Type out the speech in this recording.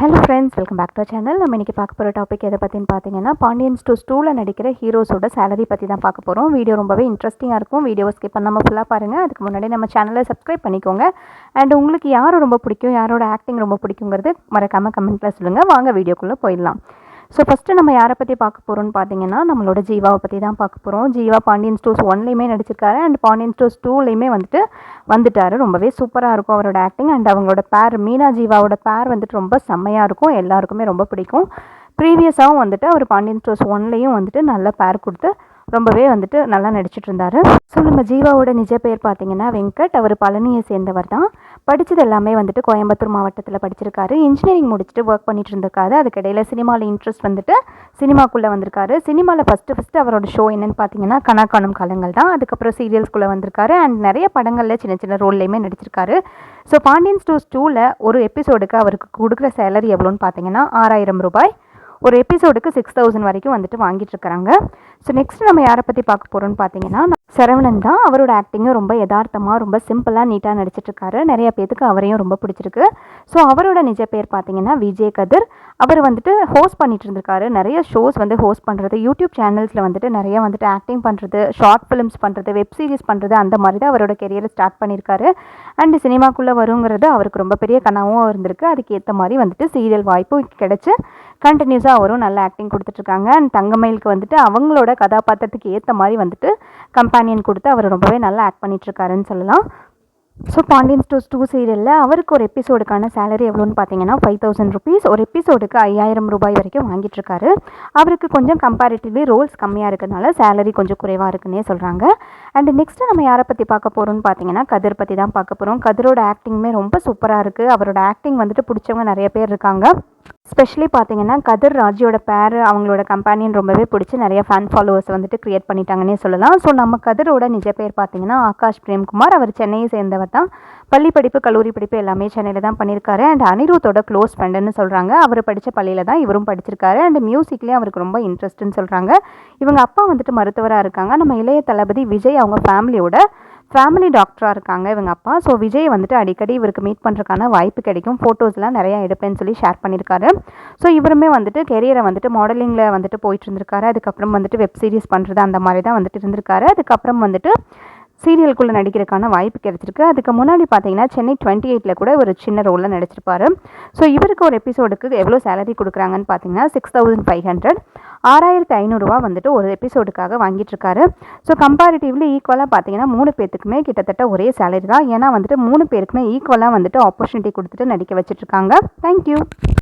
Hello friends welcome back to channel நம்ம இன்றைக்கி பார்க்க போகிற டாபிக் எதை பற்றின்னு பார்த்தீங்கன்னா பாண்டியன்ஸ் டூ ஸ்டூவில் நடிக்கிற ஹீரோஸோட சேலரி பற்றி தான் பார்க்க போகிறோம் வீடியோ ரொம்பவே இன்ட்ரெஸ்டிங்காக இருக்கும். வீடியோவை ஸ்கிப் பண்ணாமல் ஃபுல்லாக பாருங்கள் அதுக்கு முன்னாடி நம்ம சேனலை சப்ஸ்கிரைப் பண்ணிக்கோங்க. அண்ட் உங்களுக்கு யார் ரொம்ப பிடிக்கும்? யாரோட ஆக்டிங் ரொம்ப பிடிக்குங்கிறது மறக்காமல் கமெண்ட்டில் சொல்லுங்கள் வாங்க வீடியோக்குள்ளே போயிடலாம். ஸோ ஃபஸ்ட்டு நம்ம யாரை பற்றி பார்க்க போகிறோம்னு பார்த்தீங்கன்னா நம்மளோட ஜீவாவை பற்றி தான் பார்க்க போகிறோம் ஜீவா பாண்டியன் ஸ்டோர்ஸ் ஒன்லேயுமே நடிச்சிருக்காரு. அண்ட் பாண்டியன் ஸ்டோர்ஸ் டூலேயுமே வந்துட்டு வந்துட்டார். ரொம்பவே சூப்பராக இருக்கும் அவரோட ஆக்டிங் அண்ட் அவங்களோட பேர் மீனா ஜீவாவோட பேர் வந்துட்டு ரொம்ப செம்மையாக இருக்கும். எல்லாருக்குமே ரொம்ப பிடிக்கும். ப்ரீவியஸாகவும் வந்துட்டு அவர் பாண்டியன் ஸ்டோர்ஸ் ஒன்லேயும் வந்துட்டு நல்ல பேர் கொடுத்து ரொம்பவே வந்துட்டு நல்லா நடிச்சிட்டு இருந்தார். ஸோ நம்ம ஜீவாவோட நிஜ பேர் பார்த்தீங்கன்னா வெங்கட். அவர் பழனியை சேர்ந்தவர் தான். படித்தது எல்லாமே வந்துட்டு கோயம்புத்தூர் மாவட்டத்தில் படிச்சிருக்காரு. இன்ஜினியரிங் முடிச்சுட்டு ஒர்க் பண்ணிட்டு இருந்திருக்காரு. அதுக்கிடையில் சினிமாவில் இன்ட்ரெஸ்ட் வந்துட்டு சினிமாக்குள்ளே வந்திருக்காரு. சினிமாவில் ஃபஸ்ட்டு ஃபஸ்ட்டு அவரோட ஷோ என்னென்னு பார்த்தீங்கன்னா கணக்காணும் காலங்கள் தான். அதுக்கப்புறம் சீரியல்ஸ்குள்ளே வந்திருக்காரு. அண்ட் நிறைய படங்களில் சின்ன சின்ன ரோல்லையுமே நடிச்சிருக்காரு. ஸோ பாண்டியன் ஸ்டோர்ஸ் டூவில் ஒரு எபிசோடுக்கு அவருக்கு கொடுக்குற சேலரி எவ்வளோன்னு பார்த்தீங்கன்னா ஆறாயிரம் ரூபாய். ஒரு எபிசோடுக்கு சிக்ஸ் தௌசண்ட் வரைக்கும் வந்துட்டு வாங்கிட்டு இருக்கிறாங்க ஸோ நெக்ஸ்ட் நம்ம யாரை பற்றி பார்க்க போகிறோம்னு பார்த்தீங்கன்னா சரவணன் தான் அவரோட ஆக்டிங்கும் ரொம்ப யதார்த்தமாக ரொம்ப சிம்பிளாக நீட்டாக நடிச்சிட்ருக்காரு. நிறைய பேத்துக்கு அவரையும் ரொம்ப பிடிச்சிருக்கு. ஸோ அவரோட நிஜ பேர் பார்த்தீங்கன்னா விஜய் கதிர். அவர் வந்துட்டு ஹோஸ்ட் பண்ணிட்டு இருந்திருக்காரு நிறைய ஷோஸ் வந்து ஹோஸ்ட் பண்ணுறது யூடியூப் சேனல்ஸில் வந்துட்டு நிறைய வந்துட்டு ஆக்டிங் பண்ணுறது ஷார்ட் ஃபிலிம்ஸ் பண்ணுறது வெப் சீரிஸ் பண்ணுறது அந்த மாதிரி தான் அவரோட கெரியரை ஸ்டார்ட் பண்ணியிருக்காரு. அண்ட் சினிமாக்குள்ளே வருங்கிறது அவருக்கு ரொம்ப பெரிய கனவும் இருந்திருக்கு. அதுக்கு ஏற்ற மாதிரி வந்துட்டு சீரியல் வாய்ப்பும் கிடச்சி கண்டினியூஸாக அவரும் நல்ல ஆக்டிங் கொடுத்துட்ருக்காங்க. அண்ட் தங்கமயிலுக்கு வந்துட்டு அவங்களோட கதாபாத்திரத்துக்கு ஏற்ற மாதிரி வந்துட்டு கம்பானியன் கொடுத்து அவர் ரொம்பவே நல்லா ஆக்ட் பண்ணிகிட்ருக்காருன்னு சொல்லலாம். ஸோ பாண்டியன் ஸ்டோர்ஸ் டூ சீரியலில் அவருக்கு ஒரு எபிசோடுக்கான சேலரி எவ்வளோன்னு பார்த்தீங்கன்னா ஃபைவ் தௌசண்ட் ருபீஸ் ஒரு எபிசோடுக்கு ஐயாயிரம் ரூபாய் வரைக்கும் வாங்கிட்டுருக்காரு அவருக்கு கொஞ்சம் கம்பேரிட்டிவ்லி ரோல்ஸ் கம்மியாக இருக்கிறதுனால சேலரி கொஞ்சம் குறைவாக இருக்குன்னே சொல்கிறாங்க அண்ட் நெக்ஸ்ட்டு நம்ம யாரை பற்றி பார்க்க போகிறோம்னு பார்த்தீங்கன்னா கதிர் பற்றி தான் பார்க்க போகிறோம் கதிரோட ஆக்டிங்குமே ரொம்ப சூப்பராக இருக்குது அவரோட ஆக்டிங் வந்துட்டு பிடிச்சவங்க நிறைய பேர் இருக்காங்க. ஸ்பெஷலி பார்த்தீங்கன்னா கதிர் ராஜியோட பேர் அவங்களோட கம்பெனியன் ரொம்பவே பிடிச்சி நிறைய ஃபேன் ஃபாலோவர்ஸ் வந்துட்டு க்ரியேட் பண்ணிட்டாங்கன்னே சொல்லலாம். ஸோ நம்ம கதிரோட நிஜ பேர் பார்த்தீங்கன்னா ஆகாஷ் பிரேம்குமார். அவர் சென்னையை சேர்ந்தவர் தான். பள்ளி படிப்பு கல்லூரி படிப்பு எல்லாமே சென்னையில் தான் பண்ணியிருக்காரு. அண்ட் அனிருத்தோட க்ளோஸ் ஃப்ரெண்டுன்னு சொல்கிறாங்க அவர் படித்த பள்ளியில் தான் இவரும் படிச்சிருக்காரு. அண்ட் மியூசிக்லேயும் அவருக்கு ரொம்ப இன்ட்ரெஸ்ட்டுன்னு சொல்கிறாங்க இவங்க அப்பா வந்துட்டு மருத்துவராக இருக்காங்க. நம்ம இளைய தளபதி விஜய் அவங்க ஃபேமிலியோட ஃபேமிலி டாக்டராக இருக்காங்க இவங்க அப்பா. ஸோ விஜய் வந்துட்டு அடிக்கடி இவருக்கு மீட் பண்ணுறதுக்கான வாய்ப்பு கிடைக்கும். ஃபோட்டோஸ்லாம் நிறையா எடுப்பேன்னு சொல்லி ஷேர் பண்ணியிருக்காரு. ஸோ இவருமே வந்துட்டு கெரியரை வந்துட்டு மாடலிங்கில் வந்துட்டு போயிட்டு இருந்திருக்காரு. அதுக்கப்புறம் வந்துட்டு வெப் சீரிஸ் பண்ணுறது அந்த மாதிரி தான் வந்துட்டு இருந்திருக்காரு. அதுக்கப்புறம் வந்துட்டு சீரியலுக்குள்ளே நடிக்கிறதுக்கான வாய்ப்பு கிடைச்சிருக்கு. அதுக்கு முன்னாடி பார்த்தீங்கன்னா சென்னை டுவெண்ட்டி எயிட்டில் கூட ஒரு சின்ன ரோலில் நடிச்சிருப்பாரு. ஸோ இவருக்கு ஒரு எபிசோடுக்கு எவ்வளோ சேலரி கொடுக்குறாங்கன்னு பார்த்தீங்கன்னா சிக்ஸ் தௌசண்ட் ஃபைவ் ஹண்ட்ரட் ஆறாயிரத்து ஐநூறுரூவா வந்துட்டு ஒரு எபிசோடுக்காக வாங்கிட்டுருக்காரு. ஸோ கம்பேரிட்டிவ்லி ஈக்குவலாக பார்த்தீங்கன்னா மூணு பேத்துக்குமே கிட்டத்தட்ட ஒரே சேலரி தான். ஏன்னா வந்துட்டு மூணு பேருக்குமே ஈக்குவலாக வந்துட்டு ஆப்பர்ச்சுனிட்டி கொடுத்துட்டு நடிக்க வச்சுட்ருக்காங்க தேங்க்யூ